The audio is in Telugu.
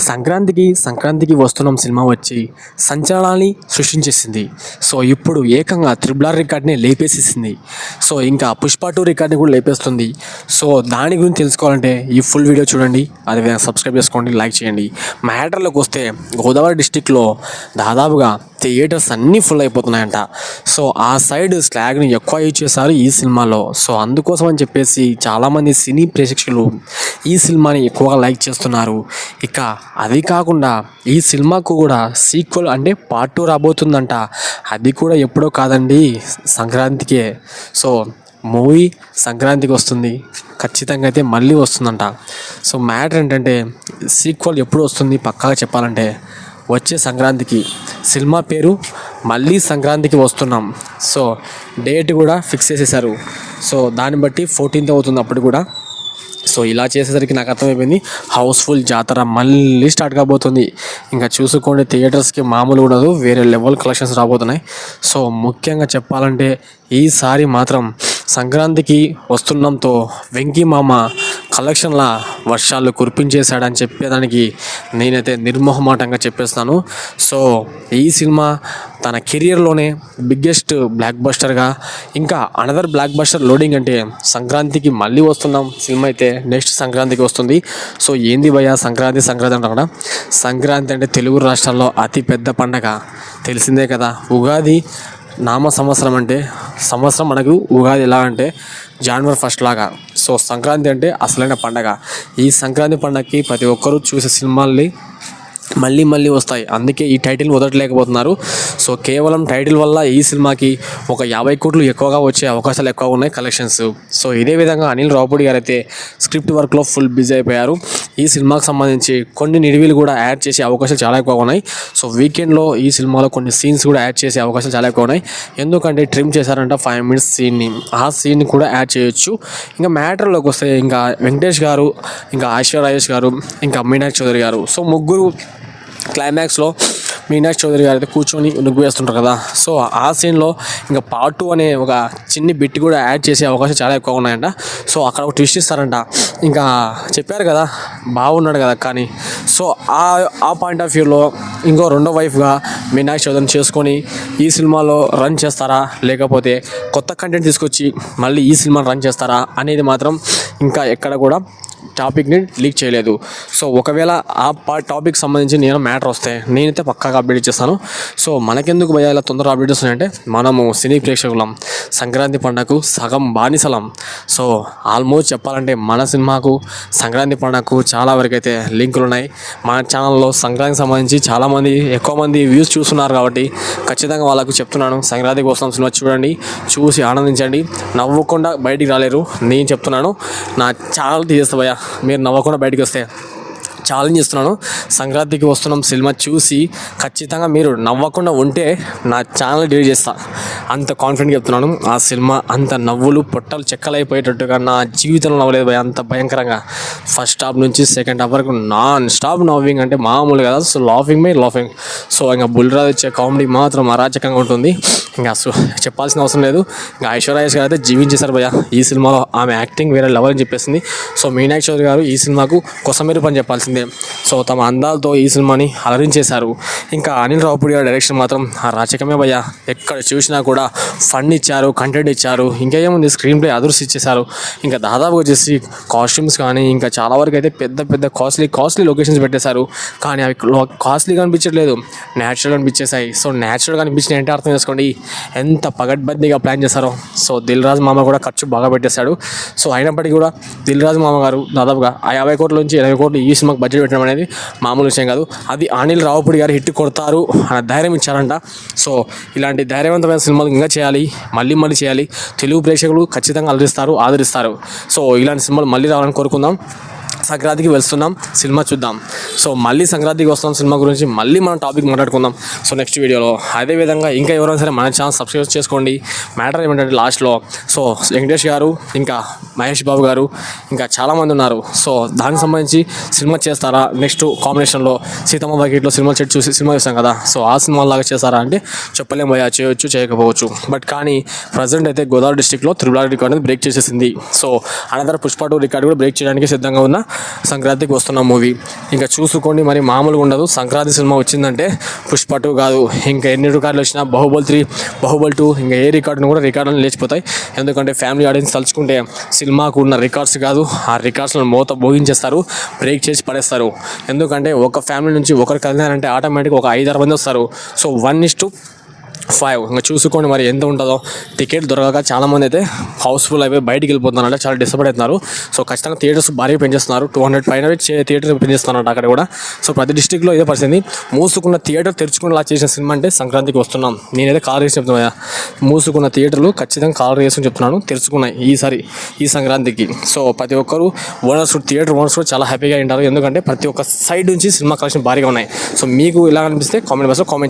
సంక్రాంతికి సంక్రాంతికి వస్తున్నాం సినిమా వచ్చి సంచలనాన్ని సృష్టించేసింది. సో ఇప్పుడు ఏకంగా త్రిబుల్ రికార్డ్ని లేపేసేసింది. సో ఇంకా పుష్ప టూ రికార్డ్ని కూడా లేపేస్తుంది. సో దాని గురించి తెలుసుకోవాలంటే ఈ ఫుల్ వీడియో చూడండి. అదేవిధంగా సబ్స్క్రైబ్ చేసుకోండి లైక్ చేయండి. మ్యాటర్లోకి వస్తే గోదావరి డిస్టిక్లో దాదాపుగా థియేటర్స్ అన్నీ ఫుల్ అయిపోతున్నాయంట. సో ఆ సైడ్ స్లాగ్ని ఎక్కువ యూజ్ చేశారు ఈ సినిమాలో. సో అందుకోసం అని చెప్పేసి చాలామంది సినీ ప్రేక్షకులు ఈ సినిమాని ఎక్కువగా లైక్ చేస్తున్నారు. ఇక అది కాకుండా ఈ సినిమాకు కూడా సీక్వెల్ అంటే పార్ట్ టూ రాబోతుందంట. అది కూడా ఎప్పుడో కాదండి సంక్రాంతికే. సో మూవీ సంక్రాంతికి వస్తుంది. ఖచ్చితంగా అయితే మళ్ళీ వస్తుందంట. సో మ్యాటర్ ఏంటంటే సీక్వెల్ ఎప్పుడు వస్తుంది పక్కాగా చెప్పాలంటే వచ్చే సంక్రాంతికి. సినిమా పేరు మళ్ళీ సంక్రాంతికి వస్తున్నాం. సో డేట్ కూడా ఫిక్స్ చేసేసారు. సో దాన్ని బట్టి ఫోర్టీన్త్ అవుతుంది అప్పుడు కూడా. సో ఇలా చేసేసరికి నాకు అర్థమైపోయింది హౌస్ఫుల్ జాతర మళ్ళీ స్టార్ట్ కాబోతుంది. ఇంకా చూసుకోండి థియేటర్స్కి మామూలు ఉండదు వేరే లెవెల్ కలెక్షన్స్ రాబోతున్నాయి. సో ముఖ్యంగా చెప్పాలంటే ఈసారి మాత్రం సంక్రాంతికి వస్తుండంతో వెంకీ మామ కలెక్షన్ల వర్షాలు కురిపించేశాడని చెప్పేదానికి నేనైతే నిర్మోహమాటంగా చెప్పేస్తాను. సో ఈ సినిమా తన కెరియర్లోనే బిగ్గెస్ట్ బ్లాక్ బస్టర్గా ఇంకా అనదర్ బ్లాక్ బస్టర్ లోడింగ్ అంటే సంక్రాంతికి మళ్ళీ వస్తున్నాం సినిమా అయితే నెక్స్ట్ సంక్రాంతికి వస్తుంది. సో ఏంది భయ సంక్రాంతి సంక్రాంతి అంటారా సంక్రాంతి అంటే తెలుగు రాష్ట్రాల్లో అతిపెద్ద పండగ. తెలిసిందే కదా ఉగాది నామ సంవత్సరం అంటే సంవత్సరం మనకు ఉగాది ఎలా అంటే జనవరి ఫస్ట్ లాగా. సో సంక్రాంతి అంటే అసలైన పండగ. ఈ సంక్రాంతి పండగకి ప్రతి ఒక్కరూ చూసే సినిమాల్ని మళ్ళీ మళ్ళీ వస్తాయి. అందుకే ఈ టైటిల్ వదలలేకపోతున్నారు సో కేవలం టైటిల్ వల్ల ఈ సినిమాకి ఒక యాభై కోట్లు ఎక్కువగా వచ్చే అవకాశాలు ఎక్కువ ఉన్నాయి కలెక్షన్స్. సో ఇదే విధంగా అనిల్ రావుపూడి గారు అయితే స్క్రిప్ట్ వర్క్లో ఫుల్ బిజీ అయిపోయారు. ఈ సినిమాకి సంబంధించి కొన్ని నిడివిలు కూడా యాడ్ చేసే అవకాశాలు చాలా ఎక్కువ ఉన్నాయి. సో వీకెండ్లో ఈ సినిమాలో కొన్ని సీన్స్ కూడా యాడ్ చేసే అవకాశాలు చాలా ఎక్కువ ఉన్నాయి. ఎందుకంటే ట్రిమ్ చేశారంట ఫైవ్ మినిట్స్ సీన్ని. ఆ సీన్ కూడా యాడ్ చేయొచ్చు. ఇంకా మ్యాటర్లోకి వస్తే ఇంకా వెంకటేష్ గారు ఇంకా ఐశ్వర్య రాజేష్ గారు ఇంకా మీనాక్షి చౌదరి గారు. సో ముగ్గురు క్లైమాక్స్లో మీనాక్షి చౌదరి గారు అయితే కూర్చొని నుగ్గు వేస్తుంటారు కదా. సో ఆ సీన్లో ఇంకా పార్ట్ టూ అనే ఒక చిన్ని బిట్ కూడా యాడ్ చేసే అవకాశం చాలా ఎక్కువ ఉన్నాయంట. సో అక్కడ ఒక ట్విస్ట్ ఇస్తారంట. ఇంకా చెప్పారు కదా బాగున్నాడు కదా కానీ. సో ఆ ఆ పాయింట్ ఆఫ్ వ్యూలో ఇంకో రెండో వైఫ్గా మీనాక్షి చౌదరిని చేసుకొని ఈ సినిమాలో రన్ చేస్తారా? లేకపోతే కొత్త కంటెంట్ తీసుకొచ్చి మళ్ళీ ఈ సినిమాని రన్ చేస్తారా? అనేది మాత్రం ఇంకా ఎక్కడ కూడా టాపిక్ని లీక్ చేయలేదు. సో ఒకవేళ ఆ పా టాపిక్ సంబంధించి నేను మ్యాటర్ వస్తే నేనైతే పక్కాగా అప్డేట్ ఇచ్చేస్తాను. సో మనకెందుకు భయ ఇలా తొందరగా అప్డేట్ వస్తున్నాయంటే మనము సినీ ప్రేక్షకులం సంక్రాంతి పండగకు సగం బానిసలం. సో ఆల్మోస్ట్ చెప్పాలంటే మన సినిమాకు సంక్రాంతి పండగకు చాలా వరకు అయితే లింకులు ఉన్నాయి. మన ఛానల్లో సంక్రాంతికి సంబంధించి చాలామంది ఎక్కువ మంది వ్యూస్ చూస్తున్నారు కాబట్టి ఖచ్చితంగా వాళ్ళకు చెప్తున్నాను. సంక్రాంతి కోసం సినిమా చూడండి చూసి ఆనందించండి. నవ్వకుండా బయటికి రాలేరు నేను చెప్తున్నాను. నా ఛానల్ తీసేస్తా మీరు నవ్వకుండా బయటకు వస్తే. ఛాలెంజ్ చేస్తున్నాను. సంక్రాంతికి వస్తున్నాం సినిమా చూసి ఖచ్చితంగా మీరు నవ్వకుండా ఉంటే నా ఛానల్ డిలీట్ చేస్తా. అంత కాన్ఫిడెంట్గా చెప్తున్నాను. ఆ సినిమా అంత నవ్వులు పొట్టలు చెక్కలైపోయేటట్టుగా నా జీవితంలో నవ్వలేదు భయ అంత భయంకరంగా. ఫస్ట్ హాఫ్ నుంచి సెకండ్ హాఫ్ వరకు నాన్ స్టాప్ నవ్వింగ్ అంటే మామూలు కదా. సో లాఫింగ్ మే లాఫింగ్ సో ఇంకా బుల్రాజ్ వచ్చే కామెడీ మాత్రం అరాచకంగా ఉంటుంది. ఇంకా చెప్పాల్సిన అవసరం లేదు. ఇంకా ఐశ్వర్యాస్ గారు అయితే జీవించేశారు భయ ఈ సినిమాలో ఆమె యాక్టింగ్ వేరే లెవెల్ అని చెప్పేసింది. సో మీనాక్షి చౌదరి గారు ఈ సినిమాకు కొసమేరు పని చెప్పాల్సిందే. సో తమ అందాలతో ఈ సినిమాని అలరించేశారు. ఇంకా అనిల్ రావుపూడి గారి డైరెక్షన్ మాత్రం ఆ రాచకమే భయ ఎక్కడ చూసినా కూడా ఫండ్ ఇచ్చారు కంటెంట్ ఇచ్చారు ఇంకా ఏముంది? స్క్రీన్ ప్లే అదృష్టి ఇచ్చేశారు. ఇంకా దాదాపు వచ్చేసి కాస్ట్యూమ్స్ కానీ ఇంకా చాలా వరకు అయితే పెద్ద పెద్ద కాస్ట్లీ కాస్ట్లీ లొకేషన్స్ పెట్టేశారు. కానీ అవి కాస్ట్లీగా అనిపించట్లేదు. న్యాచురల్ అనిపించేసాయి సో న్యాచురల్గా అనిపించిన ఏంటి అర్థం చేసుకోండి. ఎంత పగడ్బందీగా ప్లాన్ చేశారో. సో దిల్ రాజు మామ కూడా ఖర్చు బాగా పెట్టేశాడు. సో అయినప్పటికీ కూడా దిల్ రాజు మామ గారు దాదాపుగా ఆ యాభై కోట్ల నుంచి ఇరవై కోట్లు ఈ సినిమాకి బడ్జెట్ పెట్టడం అనేది మామూలు విషయం కాదు. అది అనిల్ రావుపూడి గారు హిట్ కొడతారు అన్న ధైర్యం ఇచ్చారంట. సో ఇలాంటి ధైర్యవంతమైన సినిమాలు ఇంకా చేయాలి మళ్ళీ మళ్ళీ చేయాలి. తెలుగు ప్రేక్షకులు ఖచ్చితంగా అలరిస్తారు ఆదరిస్తారు. సో ఇలాంటి సినిమాలు మళ్ళీ రావాలని కోరుకుందాం. సంక్రాంతికి వెళ్తున్నాం సినిమా చూద్దాం. సో మళ్ళీ సంక్రాంతికి వస్తున్నాం సినిమా గురించి మళ్ళీ మనం టాపిక్ మాట్లాడుకుందాం. సో నెక్స్ట్ వీడియోలో. అదేవిధంగా ఇంకా ఎవరైనా సరే మన ఛానల్ సబ్స్క్రైబ్ చేసుకోండి. మ్యాటర్ ఏమిటంటే లాస్ట్లో. సో వెంకటేష్ గారు ఇంకా మహేష్ బాబు గారు ఇంకా చాలామంది ఉన్నారు. సో దానికి సంబంధించి సినిమా చేస్తారా? నెక్స్ట్ కాంబినేషన్లో సీతమ్మ బకెట్లో సినిమా చెట్టు చూసి సినిమా చూసాం కదా. సో ఆ సినిమా లాగా చేస్తారా అంటే చెప్పలేం భయ చేయొచ్చు చేయకపోవచ్చు. బట్ కానీ ప్రజెంట్ అయితే గోదావరి డిస్టిక్లో త్రిబుల్ రికార్డ్ అనేది బ్రేక్ చేసేసింది. So another Pushpa two record కూడా బ్రేక్ చేయడానికి సిద్ధంగా ఉన్న. సంక్రాంతికి వస్తున్న మూవీ. ఇంకా చూసుకోండి మరి మామూలుగా ఉండదు. సంక్రాంతి సినిమా వచ్చిందంటే పుష్ప టూ కాదు. ఇంకా ఎన్ని రికార్డులు వచ్చినా బాహుబలి త్రీ బాహుబలి టూ ఇంకా ఏ రికార్డును కూడా రికార్డులు లేచిపోతాయి. ఎందుకంటే ఫ్యామిలీ ఆడియన్స్ తలుచుకుంటే సినిమాకు ఉన్న రికార్డ్స్ కాదు ఆ రికార్డ్స్లను మూత భోగించేస్తారు బ్రేక్ చేసి పడేస్తారు. ఎందుకంటే ఒక ఫ్యామిలీ నుంచి ఒకరికి కలిగినారంటే ఆటోమేటిక్గా ఒక ఐదారు మంది వస్తారు. So one is to five. ఇంకా చూసుకోండి మరి ఎంత ఉంటుందో. టికెట్ దొరకక చాలామంది అయితే హౌస్ఫుల్ అయిపోయి బయటికి వెళ్ళిపోతున్నారంటే. చాలా డిసప్పాయింట్ అవుతున్నారు. సో ఖచ్చితంగా థియేటర్స్ భారీగా పెంచేస్తున్నారు. టూ హండ్రెడ్ పైన థియేటర్ పెంచేస్తున్నారు అక్కడ కూడా. సో ప్రతి డిస్టిక్లో ఇదే పరిస్థితి. మూసుకున్న థియేటర్ తెరుచుకునేలా చేసిన సినిమా అంటే సంక్రాంతికి వస్తున్నాం. నేనైతే కాల్ చేసి చెప్తున్నా మూసుకున్న థియేటర్లు ఖచ్చితంగా కాల్ చేసుకుని చెప్తున్నాను. తెరుచుకున్నాయి ఈసారి ఈ సంక్రాంతికి. సో ప్రతి ఒక్కరు ఓనర్స్ థియేటర్ ఓనర్స్ కూడా చాలా హ్యాపీగా ఉంటారు. ఎందుకంటే ప్రతి ఒక్క సైడ్ నుంచి సినిమా కలెక్షన్ భారీగా ఉన్నాయి. సో మీకు ఇలా అనిపిస్తే కామెంట్ బాక్స్లో కామెంట్